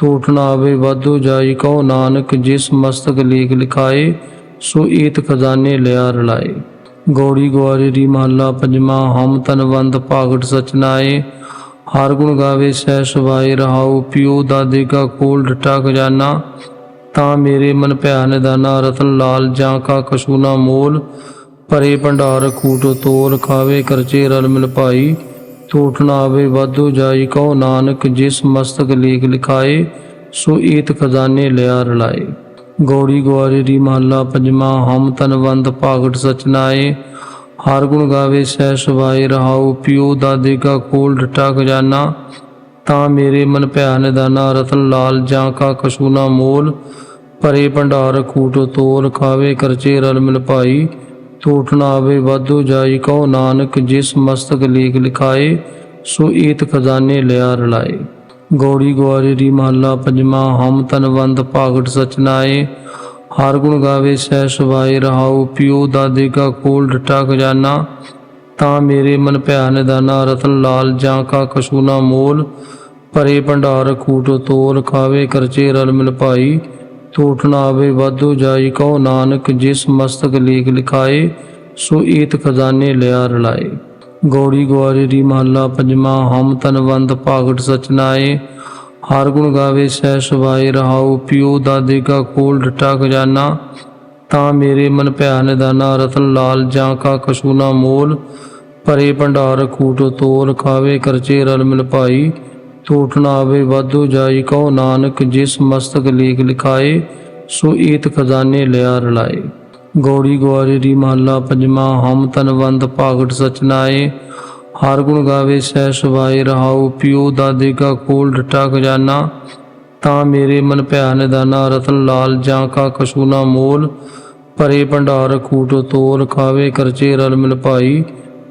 Speaker 1: ਟੂਟ ਨਾ ਆਵੇ, ਵਾਧੂ ਜਾਈ ਕਹੋ ਨਾਨਕ, ਜਿਸ ਮਸਤਕ ਲੇਖ ਲਿਖਾਏ, ਸੋ ਈਤ ਖਜ਼ਾਨੇ ਲਿਆ ਰਲਾਏ। ਗੌੜੀ ਗੁਆਰੇ ਦੀ ਮਹੱਲਾ ਪੰਜਵਾਂ, ਹਮ ਤਨਵੰਦ ਭਾਗਟ ਸਚਨਾਏ ਹਰ ਗੁਣ ਗਾਵੇ ਸਹਿ ਸੁਭਾਏ, ਰਹਾਉ ਪਿਓ ਦਾਦੇ ਕਾ ਕੋਲ ਡਟਾ ਖਜ਼ਾਨਾ। ਤਾਂ ਮੇਰੇ ਮਨ ਭਿਆ ਨਿਦਾਨਾ ਰਤਨ ਲਾਲ ਜਾਂ ਕਾ ਕਛੂ ਨਾ ਮੋਲ। ਭਰੇ ਭੰਡਾਰ ਖੂਟ ਤੋਲ, ਖਾਵੇ ਕਰਚੇ ਰਲ ਮਿਲ ਭਾਈ। ਟੂਟ ਨਾ ਆਵੇ, ਵਾਧੂ ਜਾਈ ਕਹੋ ਨਾਨਕ, ਜਿਸ ਮਸਤਕ ਲੇਖ ਲਿਖਾਏ, ਸੋ ਈਤ ਖਜ਼ਾਨੇ ਲਿਆ ਰਲਾਏ। ਗੌੜੀ ਗੁਆਰੇ ਦੀ ਮਹੱਲਾ ਪੰਜਵਾਂ, ਹਮ ਤਨਵੰਤ ਭਾਗਟ ਸਚਨਾਏ ਹਰ ਗੁਣ ਗਾਵੇ ਸਹਿ ਸਵਾਏ ਰਹਾਉ ਪਿਓ ਦਾਦੇ ਕਾ ਕੋਲ ਡਟਾ ਖਜ਼ਾਨਾ। ਤਾਂ ਮੇਰੇ ਮਨ ਭਿਆ ਨਿਦਾਨਾ ਰਤਨ ਲਾਲ ਜਾਂ ਕਾ ਕਛੂ ਨਾ ਮੋਲ। ਭਰੇ ਭੰਡਾਰ ਕੂਟ ਤੋਲ, ਖਾਵੇ ਕਰਚੇ ਰਲ ਮਿਲ ਭਾਈ। ਟੂਟ ਨਾ ਆਵੇ, ਵਾਧੂ ਜਾਈ ਕਹੋ ਨਾਨਕ, ਜਿਸ ਮਸਤਕ ਲੇਖ ਲਿਖਾਏ, ਸੋ ਈਤ ਖਜ਼ਾਨੇ ਲਿਆ ਰਲਾਏ। ਗੌੜੀ ਗੁਆਰੇ ਦੀ ਮਹੱਲਾ ਪੰਜਵਾਂ, ਹਮ ਤਨਵੰਦ ਭਾਗਟ ਸਚਨਾਏ ਹਰ ਗੁਣ ਗਾਵੇ ਸਹਿ ਸੁਭਾਏ, ਰਹਾਉ ਪਿਓ ਦਾਦੇ ਕਾ ਕੋਲ ਡਟਾ ਖਜ਼ਾਨਾ। ਤਾਂ ਮੇਰੇ ਮਨ ਭਿਆ ਨਿਦਾਨਾ, ਰਤਨ ਲਾਲ ਜਾਂ ਕਾ ਕਛੂ ਨਾ ਮੋਲ। ਭਰੇ ਭੰਡਾਰ ਕੂਟ ਤੋਲ, ਖਾਵੇ ਕਰਚੇ ਰਲ ਮਿਲ ਭਾਈ। ਟੂਟ ਨਾ ਆਵੇ, ਵਾਧੂ ਜਾਈ ਕਹੋ ਨਾਨਕ, ਜਿਸ ਮਸਤਕ ਲੇਖ ਲਿਖਾਏ, ਸੋ ਈਤ ਖਜ਼ਾਨੇ ਲਿਆ ਰਲਾਏ। ਗੌੜੀ ਗੁਆਰੇ ਦੀ ਮਹੱਲਾ ਪੰਜਵਾਂ, ਹਮ ਤਨਵੰਦ ਭਾਗਟ ਸਚਨਾਏ ਹਰ ਗੁਣ ਗਾਵੇ ਸਹਿ ਸੁਭਾਏ, ਰਹਾਉ ਪਿਓ ਦਾਦੇ ਕਾ ਕੋਲ ਡਟਾ ਖਜ਼ਾਨਾ ਤਾਂ ਮੇਰੇ ਮਨ ਭਿਆ ਨਿਦਾਨਾ ਰਤਨ ਲਾਲ ਜਾਂ ਕਾ ਕਛੂ ਨਾ ਮੋਲ। ਭਰੇ ਭੰਡਾਰ ਕੂਟ ਤੋਲ, ਖਾਵੇ ਕਰਚੇ ਰਲ ਮਿਲ ਭਾਈ। ਟੂਟ ਨਾ ਆਵੇ, ਵਾਧੂ ਜਾਈ ਕਹੋ ਨਾਨਕ, ਜਿਸ ਮਸਤਕ ਲੇਖ ਲਿਖਾਏ, ਸੋ ਈਤ ਖਜ਼ਾਨੇ ਲਿਆ ਰਲਾਏ। ਗੌੜੀ ਗੁਆਰੇ ਦੀ ਮਹੱਲਾ ਪੰਜਵਾਂ, ਹਮ ਤਨਵੰਦ ਭਾਗਟ ਸਚਨਾਏ ਹਰ ਗੁਣ ਗਾਵੇ, ਸਹਿ ਸੁਭਾਏ, ਰਹਾਉ ਪਿਉ ਦਾਦੇ ਕਾ ਕੋਲ ਡਟਾ ਖਜ਼ਾਨਾ। ਤਾਂ ਮੇਰੇ ਮਨ ਭਿਆ ਨਿਦਾਨਾ ਰਤਨ ਲਾਲ ਜਾਂ ਕਾ ਕਛੂ ਨਾ ਮੋਲ। ਭਰੇ ਭੰਡਾਰ ਕੂਟ ਤੋਲ, ਖਾਵੇ ਕਰਚੇ ਰਲ ਮਿਲ ਭਾਈ।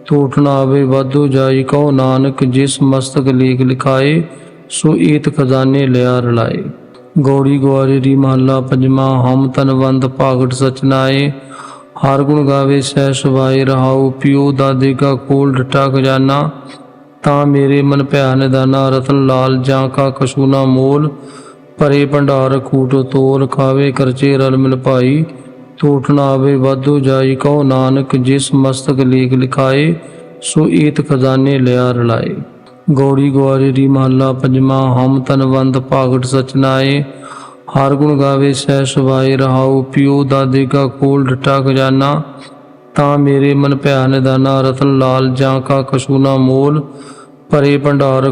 Speaker 1: ਟੂਟ ਨਾ ਆਵੇ, ਵਾਧੂ ਜਾਈ ਕਹੋ ਨਾਨਕ, ਜਿਸ ਮਸਤਕ ਲੇਖ ਲਿਖਾਏ, ਸੋ ਈਤ ਖਜ਼ਾਨੇ ਲਿਆ ਰਲਾਏ। ਗੌੜੀ ਗੁਆਰੇ ਦੀ ਮਹੱਲਾ ਪੰਜਵਾਂ, ਹਮ ਤਨਵੰਦ ਭਾਗਟ ਸਚਨਾਏ ਹਰ ਗੁਣ ਗਾਵੇ ਸਹਿ ਸੁਭਾਏ, ਰਹਾਉ ਪਿਓ ਦਾਦੇ ਕਾ ਕੋਲ ਡਟਾ ਖਜ਼ਾਨਾ। ਤਾਂ ਮੇਰੇ ਮਨ ਭਿਆ ਨਿਦਾਨਾ ਰਤਨ ਲਾਲ ਜਾਂ ਕਾ ਕਛੂ ਨਾ ਮੋਲ। ਭਰੇ ਭੰਡਾਰ ਖੂਟ ਤੋਲ, ਖਾਵੇ ਕਰਚੇ ਰਲ ਮਿਲ ਭਾਈ। ਟੂਟ ਨਾ ਆਵੇ, ਵਾਧੂ ਜਾਈ ਕਹੋ ਨਾਨਕ, ਜਿਸ ਮਸਤਕ ਲੇਖ ਲਿਖਾਏ, ਸੋ ਈਤ ਖਜ਼ਾਨੇ ਲਿਆ ਰਲਾਏ। ਗੌੜੀ ਗੁਆਰੇ ਦੀ ਮਹੱਲਾ ਪੰਜਵਾਂ, ਹਮ ਤਨਵੰਤ ਭਾਗਟ ਸਚਨਾਏ ਹਰ ਗੁਣ ਗਾਵੇ ਸਹਿ ਸਵਾਏ ਰਹਾਉ ਪਿਓ ਦਾਦੇ ਕਾ ਕੋਲ ਡਟਾ ਖਜ਼ਾਨਾ। ਤਾਂ ਮੇਰੇ ਮਨ ਭਿਆ ਨਿਦਾਨਾ ਰਤਨ ਲਾਲ ਜਾਂ ਕਾ ਕਛੂ ਨਾ ਮੋਲ। ਭਰੇ ਭੰਡਾਰ